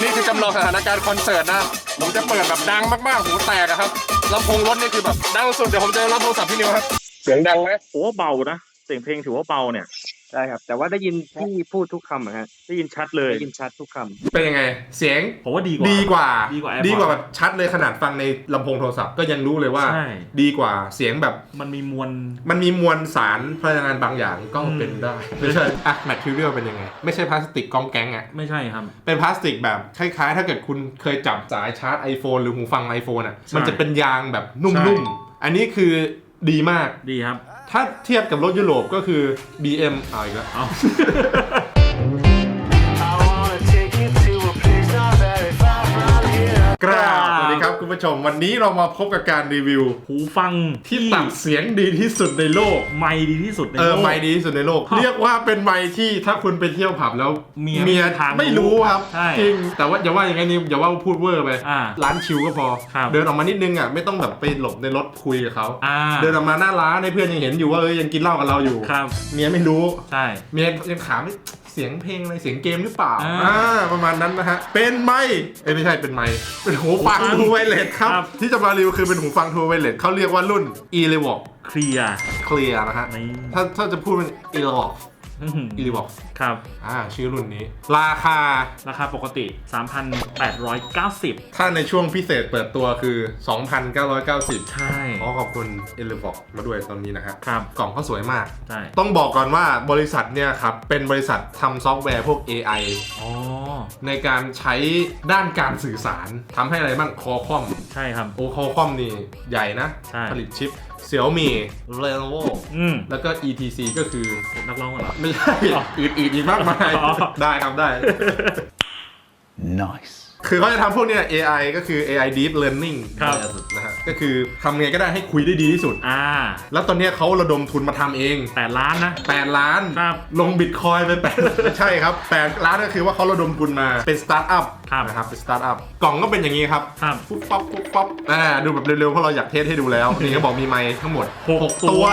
นนี้คือจำลองสถานการณ์คอนเสิร์ตนะ ผมจะเปิดแบบดังมากๆ หูแตกอะครับลำโพงรถนี่คือแบบดังสุด เดี๋ยวผมจะรับโทรศัพท์พี่นิวครับ เสียงดังไหมโอ้เบานะ เสียงเพลงถือว่าเบาเนี่ย ได้ครับ แต่ว่าได้ยินพี่พูดทุกคำอะฮะได้ยินชัดเลยได้ยินชัดทุกคำเป็นยังไง เสียงผมว่าดีกว่า ดีกว่า ดีกว่า AirPods ดีกว่าแบบชัดเลยขนาดฟังในลำโพงโทรศัพท์ก็ยังรู้เลยว่า ใช่ ดีกว่าเสียงแบบมันมีมวล มันมีมวลสารพลังงานบางอย่างก็อืมเป็นได้ ไม่ใช่อะแมทเทียลเป็นยังไง ไม่ใช่พลาสติกกองแก๊งอะไม่ใช่ครับ เป็นพลาสติกแบบคล้ายๆ ถ้าเกิดคุณเคยจับสายชาร์จ iPhone หรือหูฟัง iPhone อะใช่มันจะเป็นยางแบบนุ่ใช่มๆอันนี้คือดีมาก ดีครับ ถ้าเทียบกับรถยุโรปก็คือ BM เอาอีกแล้ว ผู้ชม วันนี้เรามาพบกับการรีวิว หูฟังที่ตัดเสียงดีที่สุดในโลก ไม่ดีที่สุดในเออโลก ไมค์ดีที่สุดในโลกครับเรียกว่าเป็นไมค์ที่ถ้าคุณไปเที่ยวผับแล้วเมียเมียไม่มีทางไม่รู้ครับใช่จริงแต่ว่าอย่าว่าอย่างไงนี่อย่าว่าพูดเวอร์ไปอ่าร้านชิลก็พอ ครับ เดินออกมานิดนึงอะไม่ต้องแบบไปหลบในรถคุยกับเขาอ่าเดินออกมาหน้าร้านให้เพื่อนยังเห็นอยู่ว่าเอ้ยยังกินเหล้ากับเราอยู่ครับเมียไม่รู้ ใช่ เมียยังถามว่า เสียงเพลงอะไรเสียงเกมหรือเปล่าอ่า อ่าประมาณนั้นนะฮะ เป็นไมค์เอ้ยไม่ใช่เป็นไมค์เป็นหูฟังหูฟังทูไวเลสครับ ครับ ที่จะมารีวิวคือเป็นหูฟังทูไวเลสเขาเรียกว่ารุ่น e l e v o เคลียร์ Clear นะฮะ นี่ ถ้าถ้าจะพูดเป็น e l e v o อื้อหือ e l e v o ครับ อ่าชื่อรุ่นนี้ ราคา ราคาปกติ 3,890 ถ้าในช่วงพิเศษเปิดตัวคือ 2,990 ใช่ ขอขอบคุณ e l e v o มาด้วยตอนนี้นะฮะครับ กล่องเขาสวยมาก ใช่ ต้องบอกก่อนว่าบริษัทเนี่ยครับ เป็นบริษัททำซอฟต์แวร์พวก AI อ๋อ ในการใช้ด้านการสื่อสารทำให้อะไรบ้างคอคอม ใช่ครับ โอคอคอมนี่ใหญ่นะ ใช่ ผลิตชิป Xiaomi Lenovo อืม แล้วก็ ETC ก็คือ นักร้องเหรอ ไม่ใช่อ๋ออื่นๆอีกมากมายอ๋อได้ครับได้ Nice. คือเขาจะทำพวกเนี้ย AI ก็คือ AI Deep Learning ครับ นะฮะก็คือทำไงก็ได้ให้คุยได้ดีที่สุด อ่า แล้วตอนเนี้ยเขาระดมทุนมาทำเองแปดล้านนะ 8 ล้าน ครับลงบิตคอยไปแปดใช่ครับ 8 ล้านก็คือว่าเขาระดมทุนมาเป็นสตาร์ทอัพครับนะครับเป็นสตาร์ทอัพกล่องก็เป็นอย่างนี้ครับครับ ปุ๊บปั๊บปุ๊บปั๊บอ่าดูแบบเร็วๆ เพราะเราอยากเทสให้ดูแล้ว นี่เขาบอกมีไมค์ทั้งหมด หก6 ตัว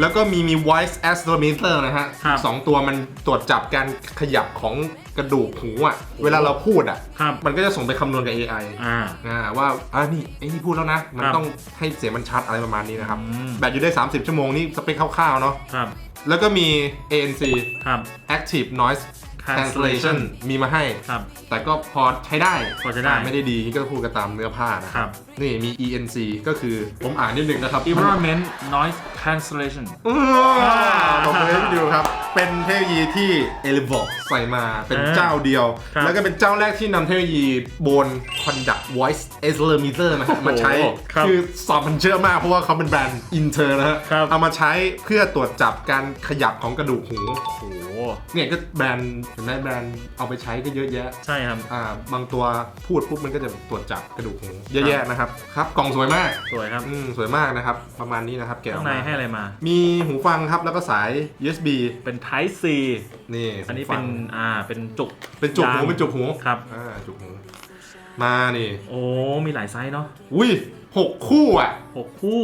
แล้วก็มีมี voice accelerometer นะฮะครับ สองตัวมันตรวจจับการขยับของ กระดูกหูอะ เวลาเราพูดอะ ครับ มันก็จะส่งไปคำนวณกับ AI อ่า อ่าว่าอ่านี่ไอ้นี่พูดแล้วนะ มันครับ ต้องให้เสียงมันชัดอะไรประมาณนี้นะครับ อืมแบตอยู่ได้ 30 ชั่วโมงนี่สเปคคร่าวๆเนาะ ครับ แล้วก็มี ANC ครับ Active Noise Cancellation Cancellation มีมาให้ ครับ แต่ก็พอใช้ได้พอใช้ได้าไม่ได้ดีก็พูดกันตามเนื้อผ้านะคครัรับ บ นี่มี ENC ก็คือผมอ่านนิดนึงนะครับ environment noise cancellation ว้าวผมเลยให้ดูครับ เป็นเทคโนโลยีที่ e l e v o ใส่มาเป็นอ่าเจ้าเดียว ครับแล้วก็เป็นเจ้าแรกที่นำเทคโนโลยี Bone Conduct Voice Accelerometer นะฮะมาใช้ครับคือสอบมันเชื่อมากเพราะว่าเขาเป็นแบรนด์อินเตอร์นะฮะครับ เอามาใช้เพื่อตรวจจับการขยับของกระดูกหู โอ้โห เนี่ยก็แบรนด์เห็นไหมแบรนด์เอาไปใช้ก็เยอะแยะ ใช่ครับ อ่า บางตัวพูดปุ๊บมันก็จะตรวจจับกระดูกหูเยอะแยะนะครับ ครับ กล่องสวยมาก สวยครับอืมสวยมากนะครับ ประมาณนี้นะครับแกะอข้าองกในมาให้อะไรมา มีหูฟังครับแล้วก็สาย USB เป็น Type C นี่อันนี้หูเป็ฟันงอ่าเป็นจุกเป็นจุกหูยางเป็นจุกหูครับ อ่าจุกหูมานี่ โอ้ มีหลายไซส์เนาะอุ้ยหกคู่อะ หกคู่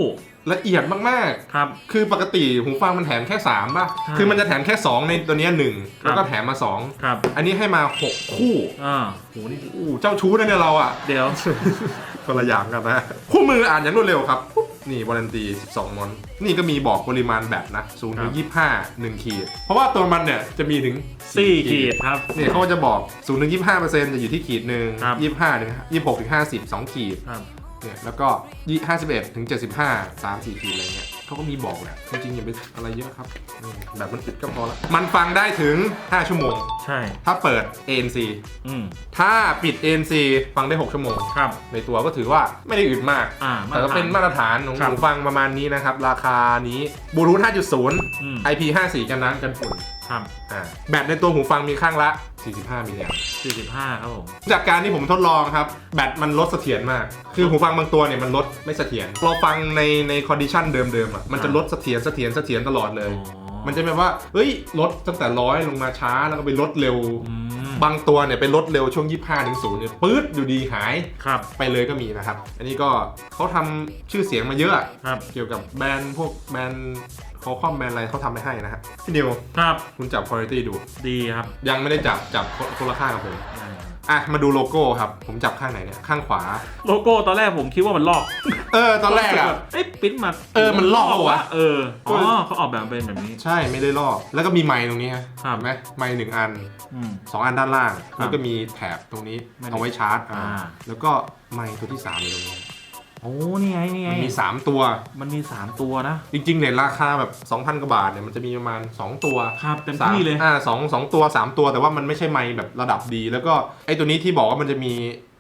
ละเอียดมากครับ ๆ คือปกติหูฟังมันแถมแค่ 3 ป่ะ ใช่ คือมันจะแถมแค่ 2 ในตัวเนี้ยหนึ่งครับแล้วก็แถมมา ครับ2 อันนี้ให้มา 6 คู่อ่าโหนี่อู้เจ้าชู้นะเนี่ยเราอะ เดี๋ยว คนละอย่างกันนะ คู่มืออ่านอย่างรวดเร็วครับนี่วารันตี 12มอน นี่ก็มีบอกปริมาณแบบนะ0ถึง25 1 ขีด เพราะว่าตัวมันเนี่ยจะมีถึงสี่ขีดครับ เนี่ยเขาก็จะบอก0ถึง25เปอร์เซ็นต์จะอยู่ที่ขีดหนึ่งครับ 25ถึง26ถึง50 2ขีด ครับ เนี่ยแล้วก็51ถึง75 3 4ขีดอะไรเงี้ยเขาก็มีบอกแหละจริงๆอย่าไปอะไรเยอะครับอืมแบบมันอึดก็พอละมันฟังได้ถึง 5 ชั่วโมง ใช่ ถ้าเปิด ANC อืมถ้าปิด ANC ฟังได้ 6 ชั่วโมง ครับ ในตัวก็ถือว่าไม่ได้อึดมาก อ่าแต่ก็เป็นมาตรฐานของครับหูฟังประมาณนี้นะครับ ราคานี้บลูทูธอืม5.0 IP54 กันน้ำกันฝุ่นครับอ่าแบตในตัวหูฟังมีข้างละ 45 มิลลิแอมป์สี่สิบห้าครับผม จากการที่ผมทดลองครับ แบตมันลดเสถียรมาก คือหูฟังบางตัวเนี่ยมันลดไม่เสถียรเราฟังในในคอนดิชันเดิมๆอะมันจะลดเสถียรเสถียรเสถียรตลอดเลย อ๋อ มันจะแบบว่าเฮ้ยลดตั้งแต่ร้อยลงมาช้าแล้วก็ไปลดเร็วอืมบางตัวเนี่ยไปลดเร็วช่วง 25ถึง0เนี่ยปื๊ดอยู่ดีหายครับ ไปเลยก็มีนะครับ อันนี้ก็เขาทำชื่อเสียงมาเยอะครับ เกี่ยวกับแบรนด์พวกแบรนด์คอคอมแบรนด์อะไรเขาทำไปให้นะฮะพี่นิวครับ คุณจับคุณภาพดู ดีครับ ยังไม่ได้จับจับคนละข้างกับผมได้ครับ อะมาดูโลโก้ครับ ผมจับข้างไหนเนี่ย ข้างขวา โลโก้ตอนแรกผมคิดว่ามันลอกเออ ตอนแรกอะ เอ้ยปริ้นมาเออมันลอกเหรอวะ เอออ๋อเขาออกแบบเป็นแบบนี้ ใช่ไม่ได้ลอก แล้วก็มีไม้ตรงนี้ฮะครับ เห็นไหมไม้หนึ่งอันอืม สองอันด้านล่าง ครับแล้วก็มีแถบตรงนี้ ไม่ได้เอาไว้ชาร์จอ่าอ่า แล้วก็ไม้ตัวที่สามอยู่ตรงนี้ โอ้นี่ไงนี่ไงมันมีสามตัว มันมีสามตัวนะจริงๆเนี่ยราคาแบบ 2,000 กว่าบาทเนี่ยมันจะมีประมาณ 2 ตัวครับเต็มสามที่เลย อ่าสองสองตัว 3 ตัวแต่ว่ามันไม่ใช่ไมค์แบบระดับดี แล้วก็ไอ้ตัวนี้ที่บอกว่ามันจะมี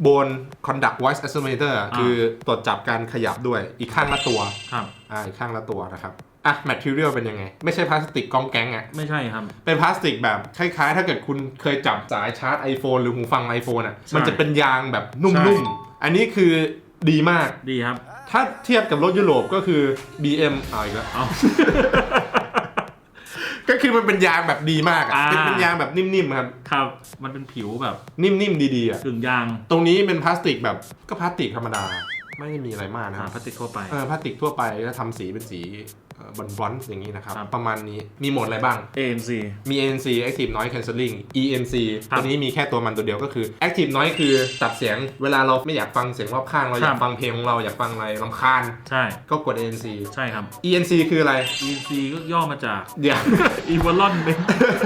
บน conduct voice estimator อะอ่า คือตรวจจับการขยับด้วยอีกข้างละตัวครับ อ่าอีกข้างละตัวนะครับอะ material เป็นยังไง ไม่ใช่พลาสติกกองแก๊งอะไม่ใช่ครับ เป็นพลาสติกแบบคล้ายๆ ถ้าเกิดคุณเคยจับสายชาร์จ iPhone หรือหูฟัง iPhone อะ ใช่มันจะเป็นยางแบบนุ่ใช่ มๆ อันนี้คือ ดีมาก ดีครับ ถ้าเทียบกับรถยุโรปก็คือ BM เอาอีกแล้ว เอา ก็คือมันเป็นยางแบบดีมากอะอ่า เป็นเป็นยางแบบนิ่มๆครับ ครับ มันเป็นผิวแบบนิ่มๆดีๆอะ กึ่งยางตรงนี้เป็นพลาสติกแบบก็พลาสติกธรรมดา ไม่ได้มีอะไรมากนะคอ่ารับพลาสติกทั่วไป เออพลาสติกทั่วไปแล้วทำสีเป็นสี บอลบอนซ์อย่างนี้นะครับ ครับ ประมาณนี้มีโหมดอะไรบ้าง ANC มี ANC Active Noise Cancelling ENC ครับตัวนี้มีแค่ตัวมันตัวเดียวก็คือ Active Noise คือตัดเสียงเวลาเราไม่อยากฟังเสียงรอบข้างเราอยากฟังเพลงของเราอยากฟังอะไรรำคาญ ใช่ก็กด ANC ใช่ครับ ENC คืออะไร ENC ก็ย่อมาจาก เดี๋ยวอีวอลลอนเป็น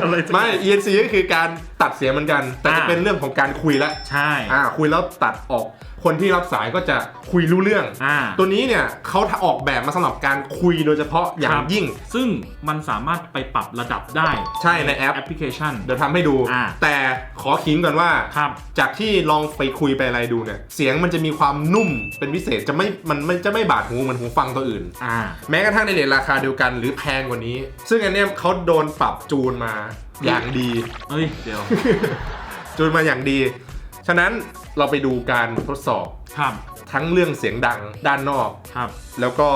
อะไรสักไม่อย่าง ENC ก็คือการตัดเสียงเหมือนกัน แต่จะอ่า เป็นเรื่องของการคุยแล้วใช่ อ่าคุยแล้วตัดออกคนที่รับสายก็จะคุยรู้เรื่อง อ่า ตัวนี้เนี่ยเขาออกแบบมาสำหรับการคุยโดยเฉพาะอย่าคงรับ ยิ่ง ซึ่งมันสามารถไปปรับระดับได้ใช่ในแอป แอปพลิเคชัน เดี๋ยวทำให้ดู อ่า แต่ขอขิงก่อนว่า ครับ จากที่ลองไปคุยไปอะไรดูเนี่ย เสียงมันจะมีความนุ่มเป็นพิเศษจะไม่มันมันจะไม่บาดหูเหมือนหูฟังตัวอื่น อ่า แม้กระทั่งในเลทราคาเดียวกันหรือแพงกว่านี้ ซึ่งอันเนี้ยเขาโดนปรับจูนมา อย่างดีเอ้ย เดี๋ยว จูนมาอย่างดี ฉะนั้นเราไปดูการทดสอบครับ ทั้งเรื่องเสียงดังด้านนอก ครับ แล้วก็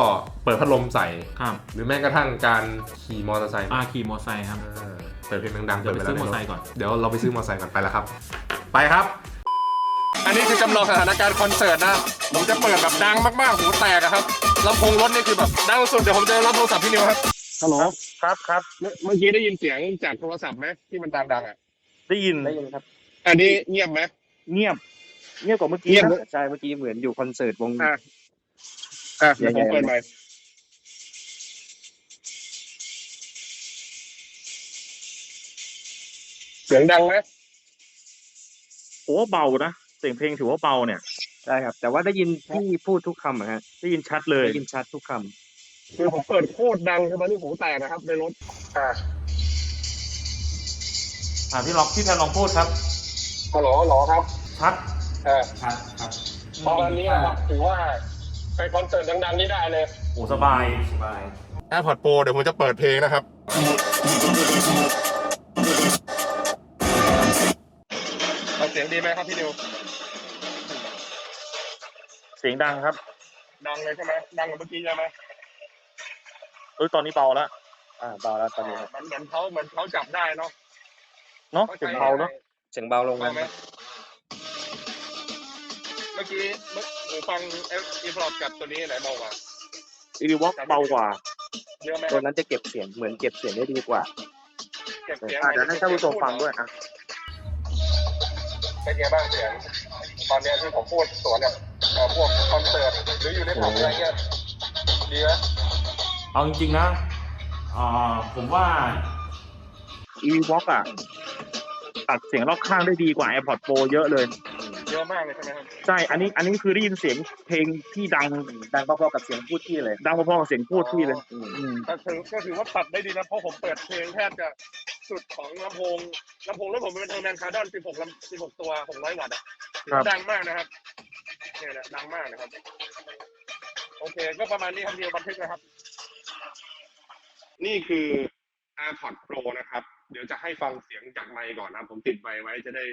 เปิดพัดลมใส่ ครับ หรือแม้กระทั่งการขี่มอเตอร์ไซค์อาขี่มอเตอร์ไซค์ครับ เออเปิดเพลงดังๆเดี๋ยวไปปิซื้อแล้วมอเตอร์ไซค์ก่อน เดี๋ยวเราไปซื้อมอเตอร์ไซค์ก่อนไปแล้วครับ ไปครับ อันนี้คือจำลองสถานการณ์คอนเสิร์ตนะ ผมจะเปิดแบบดังมากๆ หูแตกอะครับลำโพงรถนี่คือแบบดังสุด เดี๋ยวผมจะรับโทรศัพท์พี่นิวครับ ฮัลโหล ครับครับเมื่อเมื่อกี้ได้ยินเสียงจากโทรศัพท์ไหมที่มันดังๆอะ ได้ยินได้ยินครับ อันนี้เงียบไหม เงียบ เงียบกว่าเมื่อกี้เงียบ นะใช่เมื่อกี้เหมือนอยู่คอนเสิร์ตวง อะอะเดี๋ยวผมเปิดใหม่เสียงดังไหมโอ้เบานะเสียงเพลงถือว่าเบาเนี่ย ใช่ครับ แต่ว่าได้ยินพี่พูดทุกคำอะฮะได้ยินชัดเลย ได้ยินชัดทุกคำ คือผมเปิดโคตรดังใช่ไหมนี่หูแตกนะครับ ในรถอ่าอ่าพี่ลองพี่แพนลองพูดครับฮัลโหลฮัลโหลครับชัดเออชัดครับประมาณนี้นะครับถือว่าไปคอนเสิร์ตดังๆนี่ได้เลยโอ้สบายสบาย AirPods Pro เดี๋ยวผมจะเปิดเพลงนะครับเสียงดีไหมครับพี่นิวเสียงดังครับ ดังเลยใช่ไหมดังกว่าเมื่อกี้ใช่ไหม เออตอนนี้เบาแล้วอ่าเบาแล้วตอนนี้ครับมันเหมือนเขาเหมือนเขาจับได้เนาะเนาะเสียงเบาเนาะเสียงเบาลงเบาแล้วไหมเมื่อกี้เมื่อหูฟังเอฟอีพลอตกับตัวนี้ไหนเบากว่าอีวอกเบากว่าเยอะไหมคตัรัวบนั้นจะเก็บเสียงเหมือนเก็บเสียงได้ดีกว่าเก็บเสียงอ่าเดี๋ยวให้ท่านผู้ชมฟังด้วยอะเป็นไงบ้างเสียงตอนเนี้ยที่ผมพูดสวนกับเอ่อพวกคอนเสิร์ตหรืออยู่ในผับอะไรเงี้ยดีไหม เอาจริงๆนะอ่าผมว่าอีวอกอะตัดเสียงรอบข้างได้ดีกว่า AirPods Pro เยอะเลย เยอะมากเลยใช่ไหมครับ ใช่ อันนี้อันนี้คือได้ยินเสียงเพลงที่ดังดังพอๆกับเสียงพูดที่เลย ดังพอๆกับเสียงพูดที่เลย อืมอืมก็ถือก็ถือว่าตัดได้ดีนะ เพราะผมเปิดเพลงแทบจะสุดของลำโพงลำโพงแล้วผมเป็นเทอร์แมนคาร์ดอน16ลำ16ตัว600วัตต์อะถือว่าดังมากนะครับเนี่ยแหละดังมากนะครับ โอเค ก็ประมาณนี้ครับเดียวบันทึกนะครับ นี่คือ AirPods Pro นะครับ เดี๋ยวจะให้ฟังเสียงจากไมค์ก่อนนะ ผมติดไมค์ไว้จะได้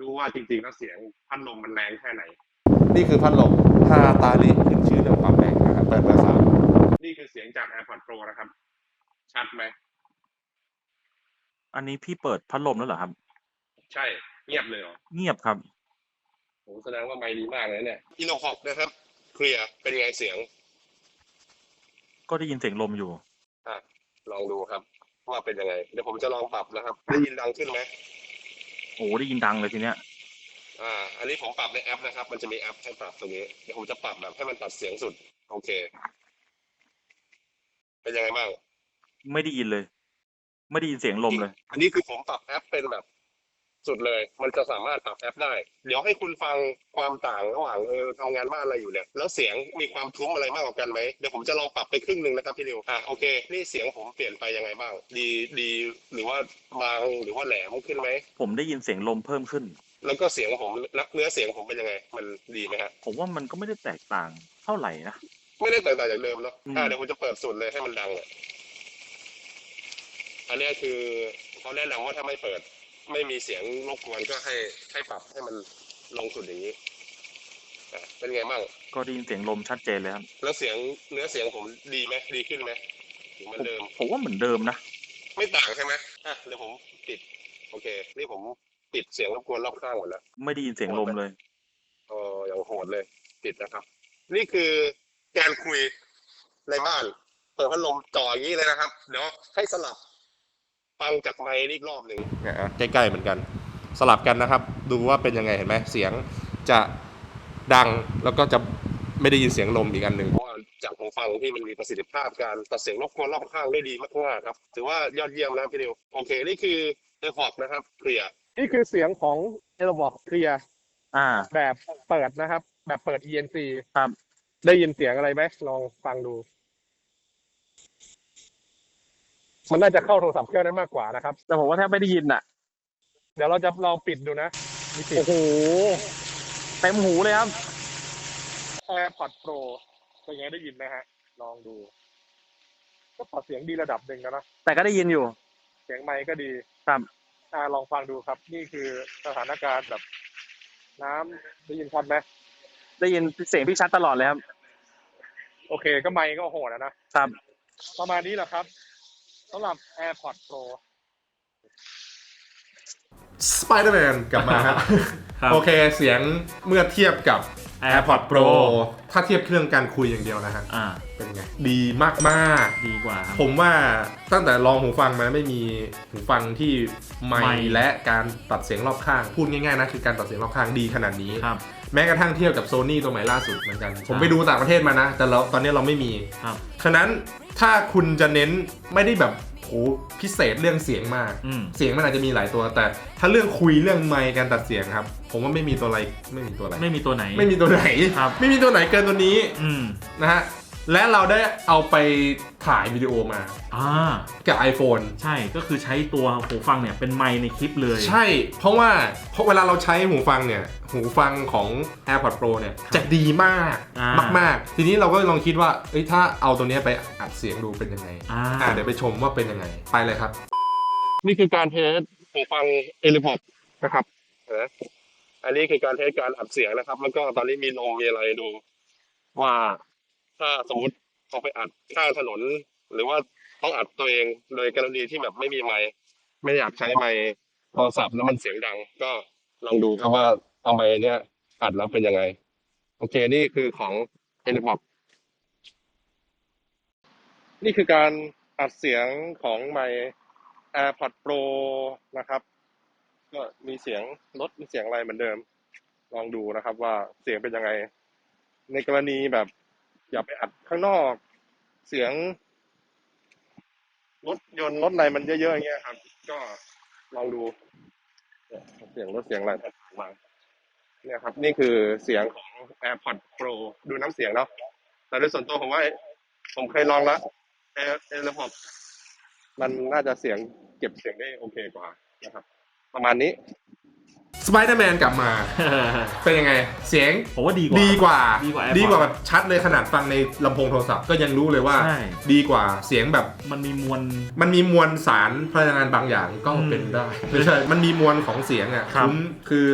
รู้ว่าจริงๆแล้วเสียงพัดลมมันแรงแค่ไหน นี่คือพัดลมฮาตาลิขึ้นชื่อเรื่องความแรงนะครับเปิดเบอร์สามนี่คือเสียงจาก AirPods Pro นะครับ ชัดไหม อันนี้พี่เปิดพัดลมแล้วเหรอครับ ใช่ เงียบเลยเหรอ เงียบครับโหแสดงว่าไมค์ดีมากเลยเนี่ยอินโนฮอกนะครับ เคลียร์ เป็นไงเสียง ก็ได้ยินเสียงลมอยู่ อะ ลองดูครับ ว่าเป็นยังไง เดี๋ยวผมจะลองปรับนะครับ ได้ยินดังขึ้นไหมโอ้ได้ยินดังเลยทีเนี้ย อ่า อันนี้ผมปรับในแอปนะครับ มันจะมีแอปให้ปรับตรงนี้ เดี๋ยวผมจะปรับแบบให้มันตัดเสียงสุด โอเค เป็นยังไงบ้าง ไม่ได้ยินเลย ไม่ได้ยินเสียงลมเลย อันนี้คือผมปรับแอปเป็นแบบ สุดเลย มันจะสามารถปรับแอปได้ เดี๋ยวให้คุณฟังความต่างระหว่างเออทำงานบ้านอะไรอยู่เนี่ยแล้วเสียงมีความทุ้มอะไรมากกว่ากันไหมเดี๋ยวผมจะลองปรับไปครึ่งหนึ่งนะครับพี่นิวอะโอเคนี่เสียงผมเปลี่ยนไปยังไงบ้าง ดีดีหรือว่าบางหรือว่าแหลมขึ้นไหมผมได้ยินเสียงลมเพิ่มขึ้น แล้วก็เสียงผมเนื้อเสียงผมเป็นยังไง มันดีไหมฮะผมว่ามันก็ไม่ได้แตกต่างเท่าไหร่นะไม่ได้แตกต่างจากเดิมเนาะอืมอ่าเดี๋ยวผมจะเปิดสุดเลยให้มันดังอะอันเนี้ยคือเขาแนะนำว่าถ้าไม่เปิด ไม่มีเสียงรบกวนก็ให้ให้ปรับให้มันลงสุดอย่างนี้อะเป็นไงบ้างก็ได้ยินเสียงลมชัดเจนเลยครับแล้วเสียงเนื้อเสียงผมดีไหมดีขึ้นไหมหรือเหมือนเดิม ผมว่าเหมือนเดิมนะไม่ต่างใช่ไหมอะเดี๋ยวผมปิด โอเค นี่ผมปิดเสียงรบกวนรอบข้างหมดแล้ว ไม่ได้ยินเสียงลมเลย เอออย่างโหดเลยปิดนะครับ นี่คือการคุยในบ้าน เปิดพัดลมจ่ออย่างนี้เลยนะครับ เดี๋ยวให้สลับ ฟังจากไมค์นี่อีกรอบหนึ่งเนี่ยอะใกล้ๆเหมือนกัน สลับกันนะครับ ดูว่าเป็นยังไงเห็นไหมเสียงจะดังแล้วก็จะไม่ได้ยินเสียงลมอีกอันหนึ่ง เพราะว่าจากหูฟังที่มันมีประสิทธิภาพการตัดเสียงรบกวนรอบข้างได้ดีมากๆครับ ถือว่ายอดเยี่ยมนะพี่นิวโอเค นี่คือเอร์พอนะครับเคลียร์นี่คือเสียงของเอร์บอกเคลียร์อ่า แบบเปิดนะครับ แบบเปิด ENC ครับ ได้ยินเสียงอะไรไหมลองฟังดู มันน่าจะเข้าโทรศัพท์เครื่องนั้นมากกว่านะครับ แต่ผมว่าแทบไม่ได้ยินอะ เดี๋ยวเราจะลองปิดดูนะมีปิดโอ้โหเต็มหูเลยครับ AirPods Pro เป็นไงได้ยินไหมฮะ ลองดู ก็ปรับเสียงดีระดับหนึ่งแล้วนะ แต่ก็ได้ยินอยู่ เสียงไมค์ก็ดีครับอ่าลองฟังดูครับ นี่คือสถานการณ์แบบ น้ำได้ยินชัดไหมได้ยินเสียงพี่ชัดตลอดเลยครับ โอเค ก็ไมค์ก็โหดอะนะครับ ประมาณนี้แหละครับ สำหรับ AirPods Pro Spider-Man กลับมาฮะ ครับ โอเคเสียงเมื่อเทียบกับ AirPods Pro Pro ถ้าเทียบเครื่องการคุยอย่างเดียวนะฮะอ่าเป็นไง ดีมากดีกว่าครับๆผมว่าตั้งแต่ลองหูฟังมาไม่มีหูฟังที่ไมไมค์ค์ และการตัดเสียงรอบข้าง พูดง่ายๆนะคือการตัดเสียงรอบข้างดีขนาดนี้ ครับ แม้กระทั่งเทียบกับโซนี่ตัวใหม่ล่าสุดเหมือนกัน ผมไปดูต่างประเทศมานะ แต่เราตอนนี้เราไม่มี ครับ ฉะนั้นถ้าคุณจะเน้นไม่ได้แบบ โหพิเศษเรื่องเสียงมาก อืม เสียงมันอาจจะมีหลายตัว แต่ถ้าเรื่องคุยเรื่องไมค์การตัดเสียงครับ ผมว่าไม่มีตัวอะไรไม่มีตัวอะไร ไม่มีตัวไหน ไม่มีตัวไหน ครับ ไม่มีตัวไหนเกินตัวนี้อืม นะฮะ และเราได้เอาไปถ่ายวิดีโอมาอ่ากับ iPhone ใช่ก็คือใช้ตัวหูฟังเนี่ยเป็นไมค์ในคลิปเลย ใช่ เพราะว่าเพราะเวลาเราใช้หูฟังเนี่ย หูฟังของ AirPods Pro เนี่ยจะดีมากอ่ามมาก ๆ ทีนี้เราก็ลองคิดว่าเอ้ยถ้าเอาตัวเนี้ยไปอัดเสียงดูเป็นยังไงอ่าอ่าเดี๋ยวไปชมว่าเป็นยังไง ไปเลยครับ นี่คือการเทสหูฟังเอลิพอดนะครับนะอันนี้คือการเทสการอัดเสียงนะครับ แล้วก็ตอนนี้มีลงมีอะไรดู ว่า ถ้าสมมติเขาไปอัดข้างถนน หรือว่าต้องอัดตัวเองโดยกรณีที่แบบไม่มีไมค์ไม่อยากใช้ไมค์โทรศัพท์แล้วมันเสียงดัง ก็ลองดูครับว่าเอาไมค์เนี้ยอัดแล้วเป็นยังไง โอเคนี่คือของเอลิพอดนี่คือการอัดเสียงของไมค์ AirPods Pro นะครับ ก็มีเสียงลดมีเสียงอะไรเหมือนเดิม ลองดูนะครับว่าเสียงเป็นยังไง ในกรณีแบบ อย่าไปอัดข้างนอก เสียงรถยนต์รถอะไรมันเยอะๆอย่างเงี้ยครับ ก็ลองดูเสียงรถเสียงอะไรมาเนี่ยครับ นี่คือเสียงของ AirPods Pro ดูน้ำเสียงเนาะแต่โดยส่วนตัวผมว่าผมเคยลองแล้ว Air AirPods มันน่าจะเสียงเก็บเสียงได้โอเคกว่านะครับ ประมาณนี้ Spider-Man กลับมา เป็นยังไง เสียงผมว่าดีกว่า ดีกว่า ดีกว่า AirPods ดีกว่าแบบชัดเลยขนาดฟังในลำโพงโทรศัพท์ก็ยังรู้เลยว่า ใช่ ดีกว่าเสียงแบบมันมีมวล มันมีมวลสารพลังงานบางอย่างก็อืมเป็นได้ ไม่ใช่ มันมีมวลของเสียงอะครับ มคือ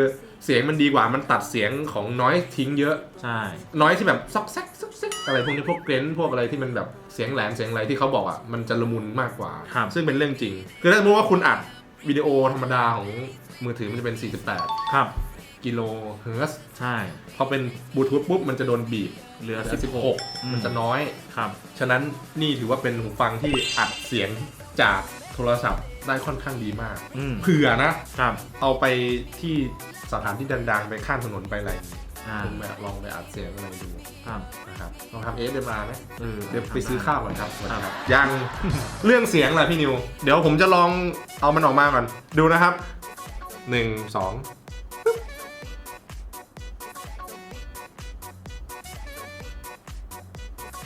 เสียงมันดีกว่ามันตัดเสียงของน้อยทิ้งเยอะ ใช่ น้อยที่แบบซอกแซกซอกแซกอะไรพวกนี้พวกเกรนพวกอะไรที่มันแบบเสียงแหลมเสียงอะไรที่เขาบอกอะมันจะละมุนมากกว่า ครับ ซึ่งเป็นเรื่องจริง คือถ้าสมมติว่าคุณอัด วิดีโอธรรมดาของมือถือมันจะเป็น 48 ครับ กิโลเฮิรตซ์ใช่ พอเป็นบลูทูธปุ๊บมันจะโดนบีบเหลือเหลือ16 16มันจะน้อย ครับ ฉะนั้นนี่ถือว่าเป็นหูฟังที่อัดเสียงจากโทรศัพท์ได้ค่อนข้างดีมาก อืมเผื่อนะ ครับ เอาไปที่สถานที่ดังๆ ไปข้ามถนนไปอะไร อย่างงี้อ่าคุณแบบลองไปอัดเสียงอะไรดูครับนะครับลองทำเอสเดมาไหมเออเดี๋ยวไปซื้อข้าวก่อนครับครับยัง เรื่องเสียงแหละพี่นิว เดี๋ยวผมจะลองเอามันออกมาก่อน ดูนะครับหนึ่งสอง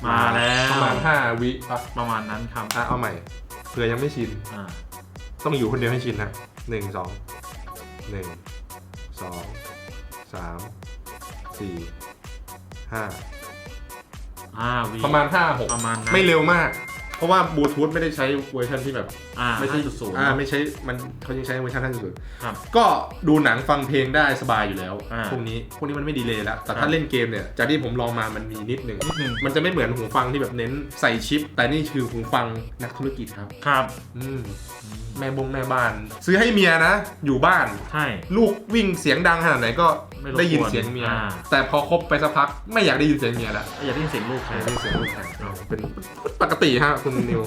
มาแล้วประมาณห้าวิอะประมาณนั้นครับอะเอาใหม่เผื่อยังไม่ชิน อ่าต้องอยู่คนเดียวให้ชินนะหนึ่งสองหนึ่งสองสาม สี่ห้าห้าวิ ประมาณห้าหกประมาณนั้น ไม่เร็วมาก เพราะว่าบลูทูธไม่ได้ใช้เวอร์ชันที่แบบ อ่าไม่ใช่จุดศูนย์ อ่าไม่ใช่มันเขายังใช้เวอร์ชัน5.0ครับก็ดูหนังฟังเพลงได้สบายอยู่แล้วอ่าพวกนี้พวกนี้มันไม่ดีเลยแล้ว แต่ครัถ้าบเล่นเกมเนี่ยจากที่ผมลองมามันมีนิดหนึ่งนิดนึงมันจะไม่เหมือนหูฟังที่แบบเน้นใส่ชิป แต่นี่คือหูฟังนักธุรกิจครับ ครับอืมแม่บงแม่บ้าน ซื้อให้เมียนะ อยู่บ้าน ใช่ ลูกวิ่งเสียงดังขนาดไหนก็ไม่รบกวนได้ยินเสียงเมีย อ่า แต่พอคบไปสักพักไม่อยากได้ยินเสียงเมียแล้วอย่าได้ยินเสียงลูกอใช่ยากได้ยินเสียงลูกแทนเป็นปกติฮะคุณนิว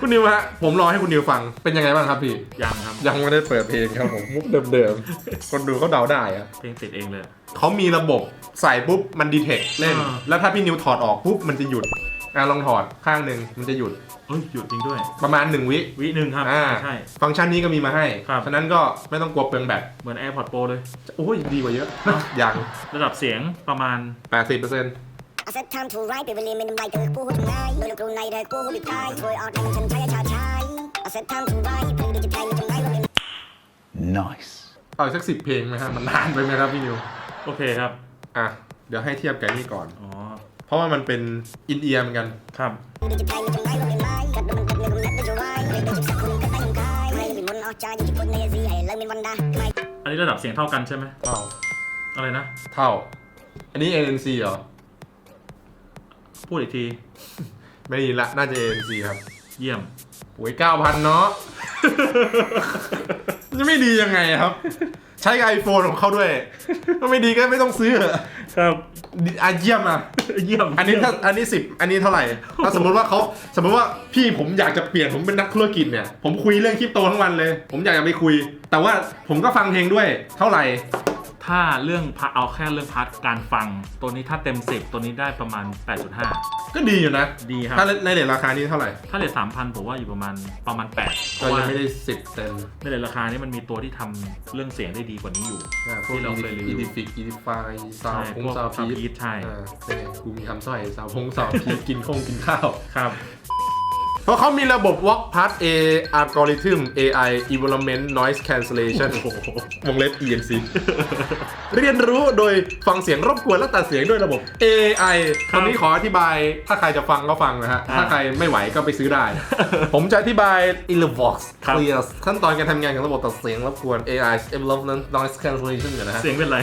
คุณนิวฮะผมรอให้คุณนิวฟังเป็นยังไงบ้างครับพี่ ยังครับ ยังไม่ได้เปิดเพลงครับผมมุกเดิมๆ คนดูเขาเดาได้อะเพลงติดเองเลยเขามีระบบใส่ปุ๊บมันดีเทคเล่นอ่าแล้วถ้าพี่นิวถอดออกปุ๊บมันจะหยุดอะลองถอดข้างหนึ่งมันจะหยุดเฮ้ยหยุดจริงด้วย ประมาณ 1 วิวิหนึ่งครับอ่าใช่ ฟังก์ชันนี้ก็มีมาให้ครับฉะนั้นก็ไม่ต้องกลัวเปลืองแบตเหมือน AirPods Pro เลย โอ้ยดีกว่าเยอะอย่างระดับเสียงประมาณ 80% I said time to ride ไปเรียนไม่นำไรเธอผู้ทำนายโดยลูกครูในเธอผู้บิดพายช่วยออกแรงฉันใช้ชาชาย I said time to ride เพลงดิจิทัลไม่ทำไรเราเรียน Nice. เอาอีกสักสิบเพลงไหมฮะมันนานไปไหมครับพี่นิว โอเคครับ อะ เดี๋ยวให้เทียบกับนี่ก่อน อ๋อ เพราะว่ามันเป็นอินเอียร์เหมือนกัน ครับ ดิจิทัลไม่ทำไรเราเรียนไม้กัดดูมันติดเนื้อมันนัดได้จะไรไม่ได้จิบสักคนก็ได้ยังกายไม่ได้เป็นมนต์ออกใจยิ่งที่พูดในซีให้เลิกเป็นวันดาไม่อันนี้ระดับเสียงเท่ากันใช่ไหม เท่า อะไรนะ เท่า อันนี้ ANC เหรอ พูดอีกที ไม่ดีละ น่าจะ ANC ครับเยี่ยมโอ้ยเก้าพันเนาะ จะไม่ดียังไงครับ ใช้ไอโฟนของเขาด้วย ถ้าไม่ดีก็ไม่ต้องซื้อครับอาเยี่ยมอะ เยี่ยมอันนี้ถ้าอันนี้สิบอันนี้เท่าไหร่ถ้าสมมติว่าเขาสมมติว่าพี่ผมอยากจะเปลี่ยนผมเป็นนักธุรกิจเนี่ย ผมคุยเรื่องคริปโตทั้งวันเลย ผมอยากจะไปคุย แต่ว่าผมก็ฟังเพลงด้วย เท่าไหร่ ถ้าเรื่องพาเอาแค่เรื่องพาร์ทการฟัง ตัวนี้ถ้าเต็ม 10 ตัวนี้ได้ประมาณ 8.5 ก็ดีอยู่นะ ดีครับ ถ้าในเลทราคานี้เท่าไหร่ ถ้าเลท3,000ผมว่าอยู่ประมาณประมาณ8เพก็ราะยัว่างไม่ได้สิบเต็มในเลทราคานี้มันมีตัวที่ทำเรื่องเสียงได้ดีกว่านี้อยู่พวกที่เราเคยรีวิว อีดิฟิกอีดิฟายซาวใช่พงพวกซาวซาวพีพีทใช่อ่าเป็นไงกูมีคำสร้อยซาวพงซาวพีกินคงกินข้าว ครับเพ ราะเขามีระบบ Walk Path A Algorithm AI Environment Noise Cancellation วงเล็บ ENC เรียนรู้โดยฟังเสียงรบกวนและตัดเสียงด้วยระบบ AI คำนี้ขออธิบายถ้าใครจะฟังก็ฟังนะฮะอ่าถ้าใครไม่ไหวก็ไปซื้อได้ ผมจะอธิบาย i l l v o x ครับ Clear ขั้นตอนการทำงานของระบบตัดเสียงรบกวน AI Environment Noise Cancellation กันนะฮะ เสียงเป็นไร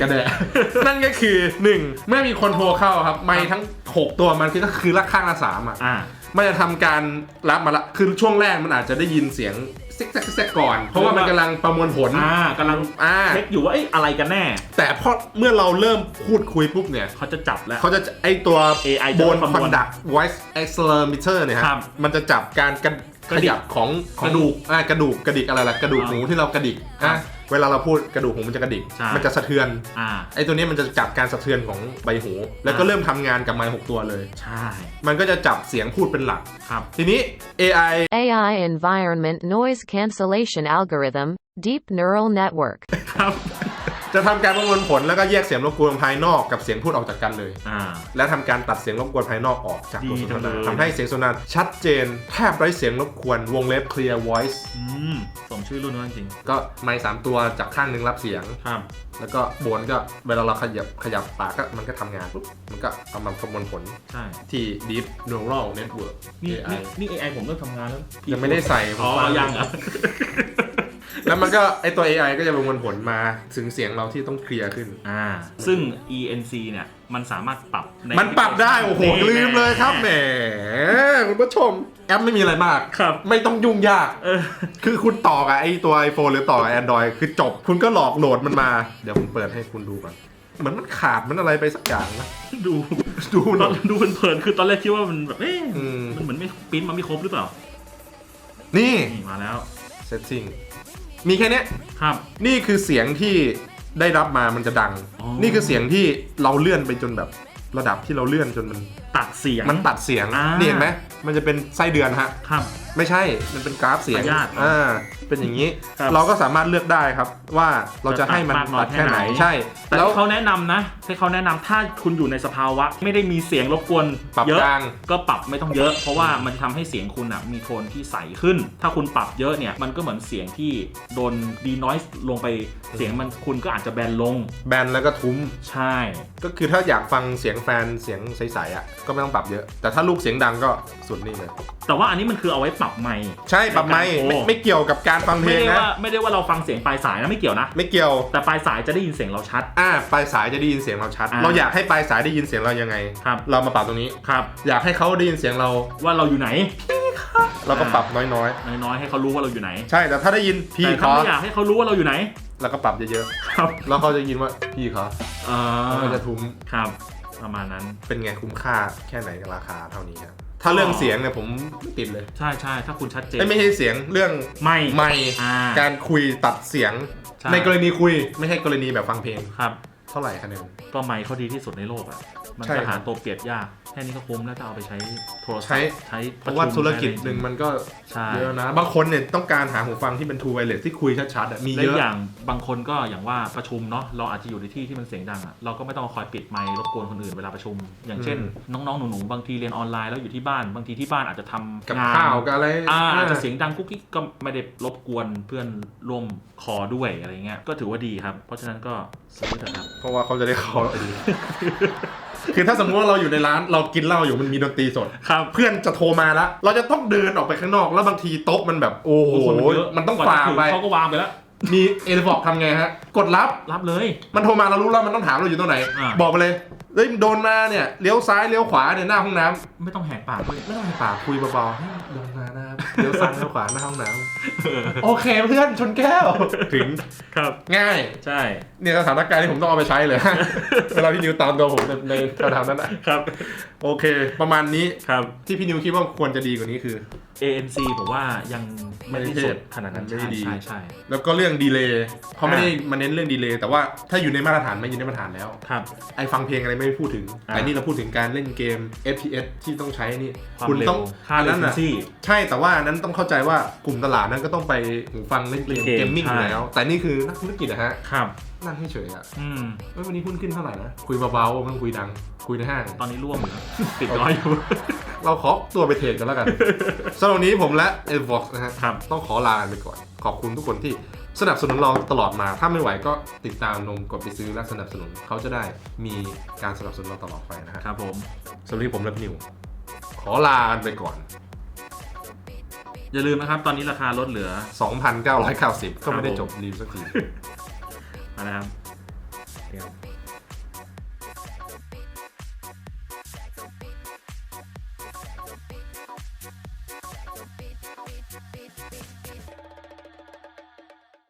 กระเดะนั่นก็คือ 1 เมื่อมีคนโทรเข้าครับ ไม่ทั้ง 6 ตัวมันก็คือละข้างละสามอะอ่า มันจะทำการรับมาละ คือช่วงแรกมันอาจจะได้ยินเสียงซิกแซกซิกแซกก่อน เพราะว่ามันกำลังประมวลผลอ่ากำลังอ่าเช็คอยู่ว่าเอ้ยอะไรกันแน่ แต่พอเมื่อเราเริ่มพูดคุยปุ๊บเนี่ย เขาจะจับแล้ว เขาจะไอตัว AI โบนจะคคำนอวณนดัก voice accelerometer เนี่ยครัฮะบมันจะจับการกระกระดิกขยับของของกระดูก อ่ากระดูกกระดิกอะไรล่ะกระดูกอ่าหูที่เรากระดิกครับอะเวลาเราพูดกระดูกหูมันจะกระดิก ใช่ มันจะสะเทือน อ่า ไอตัวนี้มันจะจับการสะเทือนของใบหู แล้วก็อ่าเริ่มทำงานกับไมค์หกตัวเลย ใช่ มันก็จะจับเสียงพูดเป็นหลัก ครับ ทีนี้ AI AI Environment Noise Cancellation Algorithm, Deep Neural Network. ครับ จะทำการประมวลผลแล้วก็แยกเสียงรบกวนภายนอกกับเสียงพูดออกจากกันเลย อ่า และทำการตัดเสียงรบกวนภายนอกออกจากบทสนทดีจังเลนายทำให้เสียงสนทนาชัดเจนแทบไร้เสียงรบกวนวงเล็บ clear voice อืมสมชื่อรุ่นนั้นจริงก็ไมค์สามตัวจากข้างหนึ่งรับเสียงครับ แล้วก็บนก็เวลาเราขยับขยับปากก็มันก็ทำงานปุ๊บมันก็เอามาประมวลผลใช่ ที่ deep neural network นี่ AI นี่นี่ AI ผมเริ่มทำงานแล้วยังไม่ได้ใส่อ๋อผมฟังยังอะ แล้วมันก็ไอตัว AI ก็จะประมวลผลมาถึงเสียงเราที่ต้องเคลียร์ขึ้น อ่า ซึ่ง ENC เนี่ยมันสามารถปรับในมันปรับได้ โอ้โห นี่ลืมเลยครับแหมคุณผู้ชม แอปไม่มีอะไรมาก ครับ ไม่ต้องยุ่งยาก เออ คือคุณต่อกับไอตัว iPhone หรือต่อกับ Android คือจบ คุณก็หลอกโหลดมันมา เดี๋ยวผมเปิดให้คุณดูก่อน เหมือนมันขาดมันอะไรไปสักอย่างนะ ดูดูหตน่ออนย ดูเพลินๆคือตอนแรกคิดว่ามันแบบเอ๊ะอืม มันเหมือนไม่ปริ้นมาไม่ครบหรือเปล่า นี่ นี่มาแล้ว setting มีแค่เนี้ยครับ นี่คือเสียงที่ได้รับมามันจะดัง อ๋อ นี่คือเสียงที่เราเลื่อนไปจนแบบระดับที่เราเลื่อนจนมัน ตัดเสียง มันตัดเสียงอ่านี่เห็นไหมมันจะเป็นไส้เดือนฮะ ครับ ไม่ใช่ มันเป็นกราฟเสียงพยาธิเหรออ่าเป็นอย่างนี้ ครับเราก็สามารถเลือกได้ครับว่าเราจะให้มันจะตัดมากน้อยตัดแค่ไหน แค่ไหน ใช่ แต่แล้ว ที่เขาแนะนำนะที่เขาแนะนำถ้าคุณอยู่ในสภาวะ ไม่ได้มีเสียงรบกวนปรับเยอะกลาง ก็ปรับไม่ต้องเยอะ เพราะว่ามันจะทำให้เสียงคุณอะมีโทนที่ใสขึ้น ถ้าคุณปรับเยอะเนี่ยมันก็เหมือนเสียงที่โดนดีนอยส์ลงไปเสียงมันคุณก็อาจจะแบนลงแบนแล้วก็ทุ้ม ใช่ ก็คือถ้าอยากฟังเสียงแฟนเสียงใสๆอะก็ไม่ต้องปรับเยอะ แต่ถ้าลูกเสียงดังก็สุดนี่เลย แต่ว่าอันนี้มันคือเอาไว้ปรับไมค์ใช่ปรับไม่ในการโทรไม่ไม่เกี่ยวกับการฟังเพลไม่งได้นะ ว่าไม่ได้ว่าเราฟังเสียงปลายสายนะไม่เกี่ยวนะ ไม่เกี่ยว แต่ปลายสายจะได้ยินเสียงเราชัด อ่าปลายสายจะได้ยินเสียงเราชัด อ่า เราอยากให้ปลายสายได้ยินเสียงเรายังไง ครับเรามาปรับตรงนี้ ครับ อยากให้เขาได้ยินเสียงเรา ว่าเราอยู่ไหนเราก็ปรับน้อยน้อยๆให้เขารู้ว่าเราอยู่ไหนๆ ใช่ แต่ถ้าได้ยินพี่แต่เขาถ้าไม่อยากให้เขารู้ว่าเราอยู่ไหนเราก็ปรับเยอะครับๆ แล้วเขาจะยินว่าพี่เขาอ่าแล้วก็จะทุ้ม ครับ ประมาณนั้น เป็นไงคุ้มค่าแค่ไหนกับราคาเท่านี้ครับถ้าเรื่องเสียงเนี่ยผมไม่ติดเลยใช่ใช่ถ้าคุณชัดเจนเอ้ยไม่ใช่เสียงเรื่องไม่ไม่อ่า การคุยตัดเสียงใช่ ในกรณีคุยไม่ใช่กรณีแบบฟังเพลง ครับเท่าไหร่คะแนน ก็ไมค์เขาดีที่สุดในโลกอะ มันใช่จะครัหาบตัวเปรียบยาก แค่นี้ก็คุ้มแล้วจะเอาไปใช้โทรศัพท์ใช้ ใช้เพราะว่าธุรกิจหนึ่งใช้มันก็ใช่เยอะนะ บางคนเนี่ยต้องการหาหูฟังที่เป็น True Wireless ที่คุยชัดๆอะมีและเยอะ อย่างบางคนก็อย่างว่าประชุมเนาะเราอาจจะอยู่ในที่ที่มันเสียงดังอะเราก็ไม่ต้องมาคอยปิดไมค์รบกวนคนอื่นเวลาประชุม อย่างเช่นน้องๆหนูๆบางทีเรียนออนไลน์แล้วอยู่ที่บ้านบางทีที่บ้านอาจจะทำกับงานข้าวกับอะไร อ่าอาจจะอ่าเสียงดังกุ๊กกิ๊กก็ไม่ได้รบกวนเพื่อนร่วม คอด้วยอะไรเงี้ยก็ถือว่าดีครับ เพราะฉะนั้นก็ซื้อเถอะครับ เพราะว่าเขาจะได้เขาดีคือถ้าสมมติว่าเราอยู่ในร้านเรากินเหล้าอยู่มันมีดนตรีสด ครับ เพื่อนจะโทรมาแล้ว เราจะต้องเดินออกไปข้างนอกแล้วบางทีโต๊ะมันแบบ โอ้โหคนมันเยอะมันต้องกว่ฝ่าจะถึไป เขาก็วางไปแล้ว มีเอลิฟอกทำไงฮะ กดรับ รับเลย มันโทรมาเรารู้แล้วมันต้องถามเราอยู่ตรงไหน อ่า บอกไปเลยเฮ้ยโดนมาเนี่ยเลี้ยวซ้ายเลี้ยวขวาเนี่ยหน้าห้องน้ำไม่ต้องแหกปากด้วย ไม่ต้องให้ปากคุยเบาๆเฮ้ยโดนมานะครับเลี้ยวซ้ายเลี้ยวขวาหน้าห้องน้ำโอเคเพื่อนชนแก้ว ถึง ครับ ง่าย ใช่เนี่ยสถานการณ์ที่ผมต้องเอาไปใช้เลยเวลาพี่นิวตามตัวผมในในแถวๆนั้นนะครับ โอเค ประมาณนี้ครับที่พี่นิวคิดว่าควรจะดีกว่านี้คือ ANC ผมว่ายังไม่ได้ไม่ได้สุดขนาดนั้นไม่ได้ดีใช่ใช่แล้วก็เรื่องดีเลย์เขาไม่ได้มาเน้นเรื่องดีเลย์แต่ว่าถ้าอยู่ในมาตรฐานไม่อยู่ในมาตรฐานแล้วครับไอฟังเพลงอะไรไม่พูดถึงอ่าแต่นี่เราพูดถึงการเล่นเกม FPS ที่ต้องใช้นี่ความคุณเร็วต้องค่าอันเลนั้นนน่ะซี่ใช่แต่ว่าอันนั้นต้องเข้าใจว่ากลุ่มตลาดนั้นก็ต้องไปหูฟังเล่นเกมเล่นเกมเกมมิ่งใช่อยู่แล้ว แต่นี่คือนักธุรกิจนะฮะครับ นั่งเฉยๆอะอืม เอ้ยวันนี้หุ้นขึ้นเท่าไหร่นะ คุยเบาๆไม่ต้องคุยดัง คุยในห้าง ตอนนี้ร่วมอยู่นะติดร้อยอยู่ เราขอตัวไปเทรดกันแล้วกัน สำหรับวันนี้ผมและ e v o x นะฮะ ครับ ต้องขอลาไปก่อน ขอบคุณทุกคนที่สนับสนุนเราตลอดมา ถ้าไม่ไหวก็ติดตามลงกดไปซื้อและสนับสนุนเขาจะได้มีการสนับสนุนเราตลอดไปนะฮะครับผม สำหรับวันนี้ผมและพี่นิว ขอลากันไปก่อน อย่าลืมนะครับ ตอนนี้ราคาลดเหลือ 2,990 ก็ไม่ได้จบรีวิวสักที นะครับเดี๋ยว